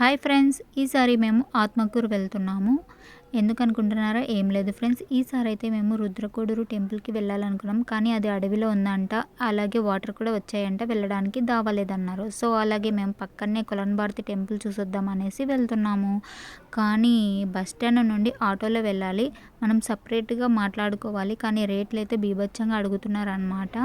Hi friends ఈసారి మేము ఆత్మకూరు వెళ్తున్నాము. ఎందుకనుకుంటున్నారా? ఏం లేదు ఫ్రెండ్స్ ఈసారి అయితే మేము రుద్రకోడూరు టెంపుల్కి వెళ్ళాలనుకున్నాం. కానీ అది అడవిలో ఉందంట. అలాగే వాటర్ కూడా వచ్చాయంట. వెళ్ళడానికి దావలేదన్నారు. సో అలాగే మేము పక్కనే కొలన్భారతి టెంపుల్ చూసొద్దాం అనేసి వెళ్తున్నాము. కానీ బస్ స్టాండ్ నుండి ఆటోలో వెళ్ళాలి. మనం సపరేట్గా మాట్లాడుకోవాలి. కానీ రేట్లు అయితే బీభత్సంగా అడుగుతున్నారనమాట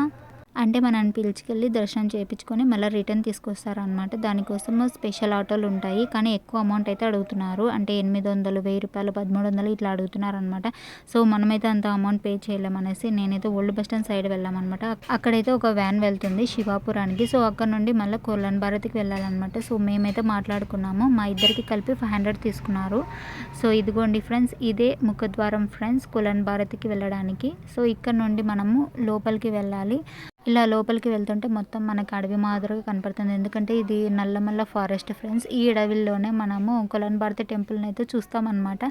అంటే మనల్ని పిలుచుకెళ్ళి దర్శనం చేయించుకొని మళ్ళీ రిటర్న్ తీసుకొస్తారనమాట దానికోసం స్పెషల్ ఆటోలు ఉంటాయి. కానీ ఎక్కువ అమౌంట్ అయితే అడుగుతున్నారు. అంటే ఎనిమిది వందలు వెయ్యి రూపాయలు పదమూడు వందలు ఇట్లా అడుగుతున్నారు అనమాట సో మనమైతే అంత అమౌంట్ పే చేయలేమనేసి నేనైతే ఓల్డ్ బస్ స్టాండ్ సైడ్ వెళ్ళామన్నమాట. అక్కడైతే ఒక వ్యాన్ వెళ్తుంది శివాపురానికి. సో అక్కడ నుండి మళ్ళీ కొల్లన్ భారతికి వెళ్ళాలన్నమాట. సో మేమైతే మాట్లాడుకున్నాము. మా ఇద్దరికి కలిపి ఫైవ్ హండ్రెడ్ తీసుకున్నారు. సో ఇదిగోండి ఫ్రెండ్స్ ఇదే ముఖద్వారం ఫ్రెండ్స్ కొలన్ భారతికి వెళ్ళడానికి. సో ఇక్కడ నుండి మనము లోపలికి వెళ్ళాలి. ఇలా లోపలికి వెళ్తుంటే మొత్తం మనకి అడవి మాదిరిగా కనపడుతుంది. ఎందుకంటే ఇది నల్లమల్ల ఫారెస్ట్ ఫ్రెండ్స్. ఈ అడవిలోనే మనము కొలన్ భారతి టెంపుల్ని అయితే చూస్తామన్నమాట.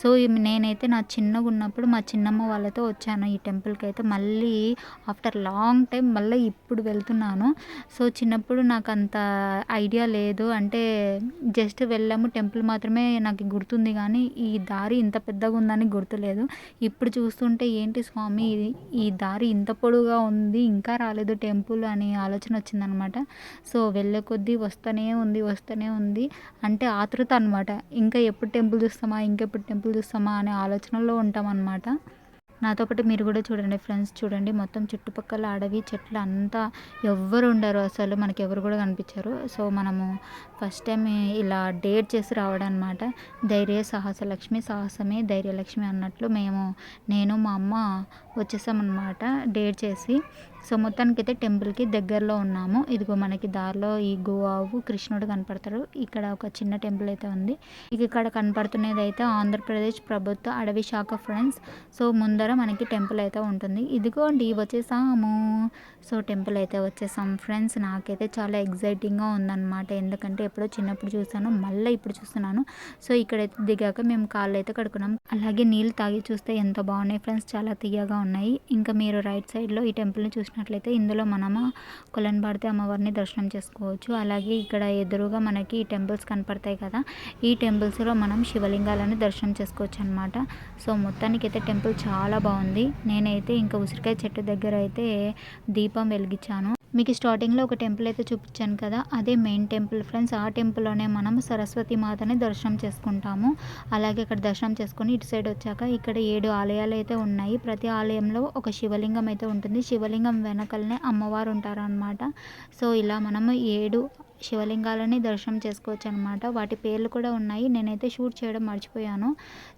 సో నేనైతే నా చిన్నగా ఉన్నప్పుడు మా చిన్నమ్మ వాళ్ళతో వచ్చాను ఈ టెంపుల్కి అయితే. మళ్ళీ ఆఫ్టర్ లాంగ్ టైం మళ్ళీ ఇప్పుడు వెళ్తున్నాను. సో చిన్నప్పుడు నాకు అంత ఐడియా లేదు. అంటే జస్ట్ వెళ్ళాము. టెంపుల్ మాత్రమే నాకు గుర్తుంది కానీ ఈ దారి ఇంత పెద్దగా ఉందని గుర్తులేదు. ఇప్పుడు చూస్తుంటే ఏంటి స్వామి ఈ దారి ఇంత పొడుగా ఉంది ఇంకా రాలేదు టెంపుల్ అని ఆలోచన వచ్చిందనమాట. సో వెళ్ళే కొద్దీ వస్తూనే ఉంది వస్తూనే ఉంది అంటే ఆతృత అనమాట ఇంకా ఎప్పుడు టెంపుల్ చూస్తామా ఇంకెప్పుడు టెంపుల్ చూస్తామా అనే ఆలోచనలో ఉంటామన్నమాట. నాతో పాటు మీరు కూడా చూడండి ఫ్రెండ్స్ చూడండి మొత్తం చుట్టుపక్కల అడవి చెట్లు అంతా ఎవ్వరు ఉండరు అసలు మనకి ఎవరు కూడా కనిపించారు. సో మనము ఫస్ట్ టైం ఇలా డేట్ చేసి రావడం అనమాట ధైర్య సాహస లక్ష్మి సాహసమే ధైర్యలక్ష్మి అన్నట్లు మేము నేను మా అమ్మ వచ్చేసామన్నమాట డేట్ చేసి. సో మొత్తానికైతే టెంపుల్కి దగ్గరలో ఉన్నాము. ఇదిగో మనకి దారిలో ఈ గోవావు కృష్ణుడు కనపడతాడు. ఇక్కడ ఒక చిన్న టెంపుల్ అయితే ఉంది. ఇక ఇక్కడ కనపడుతున్నది అయితే ఆంధ్రప్రదేశ్ ప్రభుత్వ అడవి శాఖ ఫ్రెండ్స్. సో ముందర మనకి టెంపుల్ అయితే ఉంటుంది. ఇదిగోండి వచ్చేసాము. సో టెంపుల్ అయితే వచ్చేసాం ఫ్రెండ్స్. నాకైతే చాలా ఎగ్జైటింగ్గా ఉందన్నమాట. ఎందుకంటే ఎప్పుడో చిన్నప్పుడు చూసాను మళ్ళీ ఇప్పుడు చూస్తున్నాను. సో ఇక్కడైతే దిగాక మేము కాళ్ళు అయితే కడుకున్నాం అలాగే నీళ్ళు తాగి చూస్తే ఎంత బాగున్నాయి ఫ్రెండ్స్. చాలా తీయగా ఉన్నాయి. ఇంకా మీరు రైట్ సైడ్లో ఈ టెంపుల్ని చూసినట్లయితే ఇందులో మనము కొలన్ భారతి అమ్మవారిని దర్శనం చేసుకోవచ్చు. అలాగే ఇక్కడ ఎదురుగా మనకి ఈ టెంపుల్స్ కనపడతాయి కదా ఈ టెంపుల్స్లో మనం శివలింగాలను దర్శనం చేసుకోవచ్చు అనమాట సో మొత్తానికి అయితే టెంపుల్ చాలా బాగుంది. నేనైతే ఇంకా ఉసిరికాయ చెట్టు దగ్గర అయితే దీపం వెలిగించాను. మీకు స్టార్టింగ్లో ఒక టెంపుల్ అయితే చూపించాను కదా అదే మెయిన్ టెంపుల్. ఫ్రెండ్స్ ఆ టెంపుల్లోనే మనం సరస్వతి మాతని దర్శనం చేసుకుంటాము. అలాగే ఇక్కడ దర్శనం చేసుకొని ఇటు సైడ్ వచ్చాక ఇక్కడ ఏడు ఆలయాలు అయితే ఉన్నాయి. ప్రతి ఆలయంలో ఒక శివలింగం అయితే ఉంటుంది. శివలింగం వెనకలనే అమ్మవారు ఉంటారనమాట సో ఇలా మనము ఏడు శివలింగాలని దర్శనం చేసుకోవచ్చు అనమాట వాటి పేర్లు కూడా ఉన్నాయి. నేనైతే షూట్ చేయడం మర్చిపోయాను.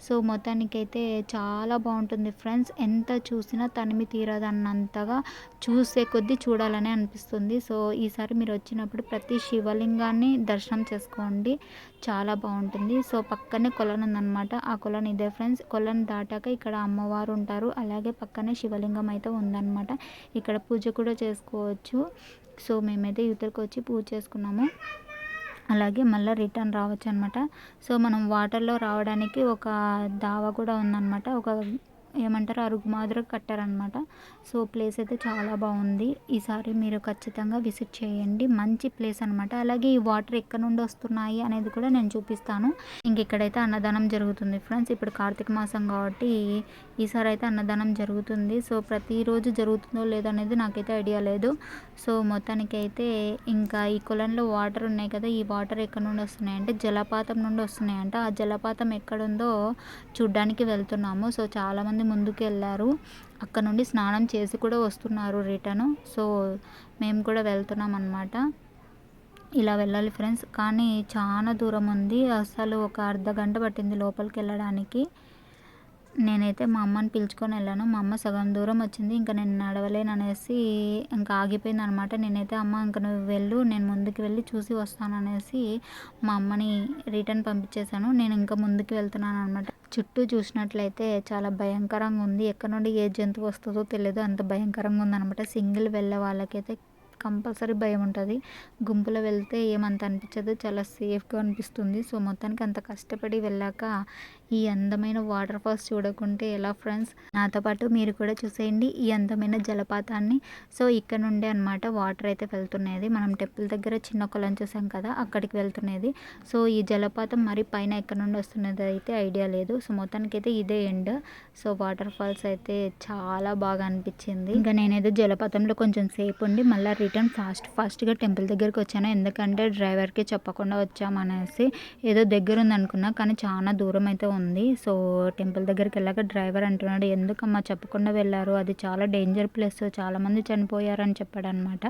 సో మొత్తానికైతే చాలా బాగుంటుంది ఫ్రెండ్స్. ఎంత చూసినా తనిమి తీరదన్నంతగా చూసే కొద్దీ చూడాలని అనిపిస్తుంది. సో ఈసారి మీరు వచ్చినప్పుడు ప్రతి శివలింగాన్ని దర్శనం చేసుకోండి. చాలా బాగుంటుంది. సో పక్కనే కొలను ఉందన్నమాట. ఆ కొలను ఇదే ఫ్రెండ్స్. కొలను దాటాక ఇక్కడ అమ్మవారు ఉంటారు. అలాగే పక్కనే శివలింగం అయితే ఉందన్నమాట. ఇక్కడ పూజ కూడా చేసుకోవచ్చు. సో మేమైతే యువతలకు వచ్చి పూజ చేసుకున్నాము. అలాగే మళ్ళీ రిటర్న్ రావచ్చు అనమాట సో మనం వాటర్లో రావడానికి ఒక దావా కూడా ఉందన్నమాట ఒక ఏమంటారు అరుగు మాదిరి కట్టారనమాట. సో ప్లేస్ అయితే చాలా బాగుంది. ఈసారి మీరు ఖచ్చితంగా విజిట్ చేయండి. మంచి ప్లేస్ అనమాట. అలాగే ఈ వాటర్ ఎక్కడ నుండి వస్తున్నాయి అనేది కూడా నేను చూపిస్తాను. ఇంక ఇక్కడైతే అన్నదానం జరుగుతుంది ఫ్రెండ్స్. ఇప్పుడు కార్తీక మాసం కాబట్టి ఈసారి అయితే అన్నదానం జరుగుతుంది. సో ప్రతిరోజు జరుగుతుందో లేదో అనేది నాకైతే ఐడియా లేదు. సో మొత్తానికి అయితే ఇంకా ఈ కులంలో వాటర్ ఉన్నాయి కదా ఈ వాటర్ ఎక్కడ నుండి వస్తున్నాయంటే జలపాతం నుండి వస్తున్నాయంట. ఆ జలపాతం ఎక్కడుందో చూడ్డానికి వెళ్తున్నాము. సో చాలామంది ముందుకు వెళ్ళారు. అక్కడ నుండి స్నానం చేసి కూడా వస్తున్నారు రిటర్న్. సో మేము కూడా వెళ్తున్నాం అనమాట ఇలా వెళ్ళాలి ఫ్రెండ్స్. కానీ చాలా దూరం ఉంది. అసలు ఒక అర్ధ గంట పట్టింది లోపలికి వెళ్ళడానికి. నేనైతే మా అమ్మని పిలుచుకొని వెళ్ళాను. మా అమ్మ సగం దూరం వచ్చింది. ఇంకా నేను నడవలేను అనేసి ఇంకా ఆగిపోయింది అనమాట నేనైతే అమ్మ ఇంకా నువ్వు వెళ్ళు నేను ముందుకు వెళ్ళి చూసి వస్తాను అనేసి మా అమ్మని రిటర్న్ పంపించేశాను. నేను ఇంకా ముందుకు వెళ్తున్నాను అనమాట చుట్టూ చూసినట్లయితే చాలా భయంకరంగా ఉంది. ఎక్కడ నుండి ఏ జంతువు వస్తుందో తెలియదు అంత భయంకరంగా ఉందనమాట. సింగిల్ వెళ్ళే వాళ్ళకైతే కంపల్సరీ భయం ఉంటుంది. గుంపులో వెళ్తే ఏమంత అనిపించదు. చాలా సేఫ్గా అనిపిస్తుంది. సో మొత్తానికి అంత కష్టపడి వెళ్ళాక ఈ అందమైన వాటర్ ఫాల్స్ చూడకుంటే ఎలా ఫ్రెండ్స్? నాతో పాటు మీరు కూడా చూసేయండి ఈ అందమైన జలపాతాన్ని. సో ఇక్కడ నుండే అనమాట వాటర్ అయితే వెళ్తున్నది. మనం టెంపుల్ దగ్గర చిన్న కొలం చూసాం కదా అక్కడికి వెళ్తున్నది. సో ఈ జలపాతం మరి పైన ఎక్కడ నుండి వస్తున్నది అయితే ఐడియా లేదు. సో మొత్తానికి అయితే ఇదే ఎండ్. సో వాటర్ ఫాల్స్ అయితే చాలా బాగా అనిపించింది. ఇంకా నేనైతే జలపాతంలో కొంచెం సేపు ఉండి మళ్ళీ రిటర్న్ ఫాస్ట్ ఫాస్ట్గా టెంపుల్ దగ్గరికి వచ్చాను. ఎందుకంటే డ్రైవర్కి చెప్పకుండా వచ్చామనేసి ఏదో దగ్గర ఉంది అనుకున్నా కానీ చాలా దూరం అయితే ఉంది. సో టెంపుల్ దగ్గరికి వెళ్ళాక డ్రైవర్ అంటున్నాడు ఎందుకమ్మా చెప్పకుండా వెళ్ళారు? అది చాలా డేంజర్ ప్లేస్. చాలామంది చనిపోయారని చెప్పాడు అనమాట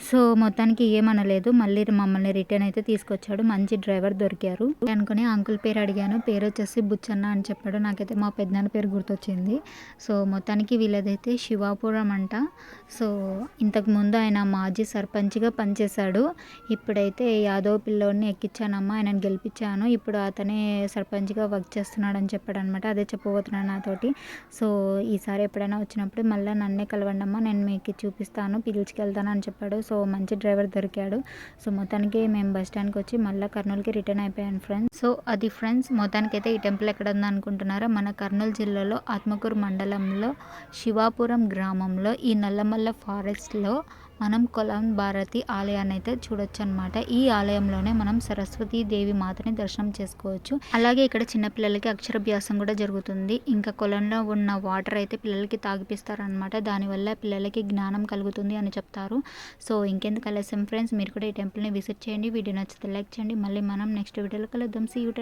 సో మొత్తానికి ఏమనలేదు. మళ్ళీ మమ్మల్ని రిటర్న్ అయితే తీసుకొచ్చాడు. మంచి డ్రైవర్ దొరికారు. అనుకుని అంకుల్ పేరు అడిగాను. పేరు వచ్చేసి బుచ్చన్న అని చెప్పాడు. నాకైతే మా పెద్దన్న పేరు గుర్తొచ్చింది. సో మొత్తానికి వీళ్ళదైతే శివాపురం అంట. సో ఇంతకుముందు ఆయన మాజీ సర్పంచ్గా పనిచేశాడు. ఇప్పుడైతే యాదవ్ పిల్లోడిని ఎక్కించానమ్మా. ఆయనను గెలిపించాను. ఇప్పుడు అతనే సర్పంచ్గా వర్క్ చేస్తున్నాడు అని చెప్పాడు అనమాట అదే చెప్పబోతున్నాను నాతోటి. సో ఈసారి ఎప్పుడైనా వచ్చినప్పుడు మళ్ళీ నన్నే కలవండమ్మా. నేను మీకు చూపిస్తాను. పిలిచికెళ్తాను అని చెప్పాడు. సో మంచి డ్రైవర్ దొరికాడు. సో మొత్తానికి మేము బస్ స్టాండ్కి వచ్చి మళ్ళీ కర్నూలుకి రిటర్న్ అయిపోయాను ఫ్రెండ్స్. సో అది ఫ్రెండ్స్ మొత్తానికి అయితే ఈ టెంపుల్ ఎక్కడ ఉంది అనుకుంటున్నారా మన కర్నూలు జిల్లాలో ఆత్మకూరు మండలంలో శివాపురం గ్రామంలో ఈ నల్లమల్ల ఫారెస్ట్లో మనం కొలం భారతి ఆలయాన్ని అయితే చూడొచ్చు అనమాట ఈ ఆలయంలోనే మనం సరస్వతి దేవి మాతని దర్శనం చేసుకోవచ్చు. అలాగే ఇక్కడ చిన్నపిల్లలకి అక్షరాభ్యాసం కూడా జరుగుతుంది. ఇంకా కొలంలో ఉన్న వాటర్ అయితే పిల్లలకి తాగిపిస్తారనమాట. దానివల్ల పిల్లలకి జ్ఞానం కలుగుతుంది అని చెప్తారు. సో ఇంకెందుకు ఆలస్యం ఫ్రెండ్స్? మీరు కూడా ఈ టెంపుల్ని విజిట్ చేయండి. వీడియో నచ్చితే లైక్ చేయండి. మళ్ళీ మనం నెక్స్ట్ వీడియోలో కలుద్దాం. See you